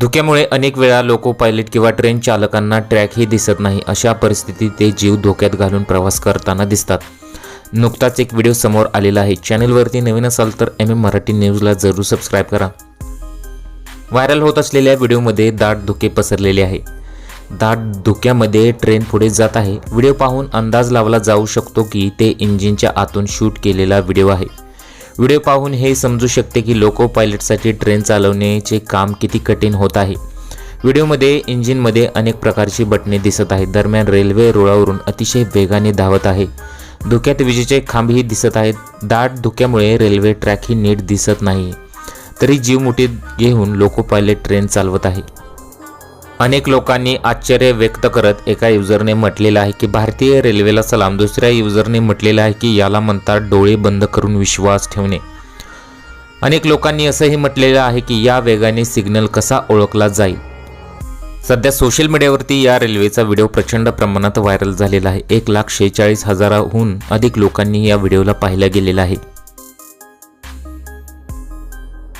धुक्यामुळे अनेक वेळा लोको पायलट किंवा ट्रेन चालकांना ट्रॅकही दिसत नाही अशा परिस्थितीत ते जीव धोक्यात घालून प्रवास करताना दिसतात. नुकताच एक व्हिडिओ समोर आलेला आहे. चॅनलवरती नवीन असाल तर एम एम मराठी न्यूजला जरूर सबस्क्राईब करा. व्हायरल होत असलेल्या व्हिडिओमध्ये दाट धुके पसरलेले आहे. दाट धुक्यामध्ये ट्रेन पुढे जात आहे. व्हिडिओ पाहून अंदाज लावला जाऊ शकतो की ते इंजिनच्या आतून शूट केलेला व्हिडिओ आहे. व्हिडिओ पाहून हे समजू शकते की लोको पायलटसाठी ट्रेन चालवण्याचे काम किती कठीण होत आहे. व्हिडिओमध्ये इंजिनमध्ये अनेक प्रकारची बटणे दिसत आहेत. दरम्यान रेल्वे रुळावरून अतिशय वेगाने धावत आहे. धुक्यात विजेचे खांबही दिसत आहेत. दाट धुक्यामुळे रेल्वे ट्रॅकही नीट दिसत नाही. तरी जीव मुठीत घेऊन लोको पायलट ट्रेन चालवत आहे. अनेक लोकांनी आश्चर्य व्यक्त करत एका युजरने म्हटलेलं आहे की भारतीय रेल्वेला सलाम. दुसऱ्या युजरने म्हटलेलं आहे की याला म्हणतात डोळे बंद करून विश्वास ठेवणे. अनेक लोकांनी असंही म्हटलेलं आहे की या वेगाने सिग्नल कसा ओळखला जाईल. सध्या सोशल मीडियावरती या रेल्वेचा व्हिडिओ प्रचंड प्रमाणात व्हायरल झालेला आहे. एक लाख शेहेचाळीस हजाराहून अधिक लोकांनी या व्हिडिओला पाहिला गेलेला आहे.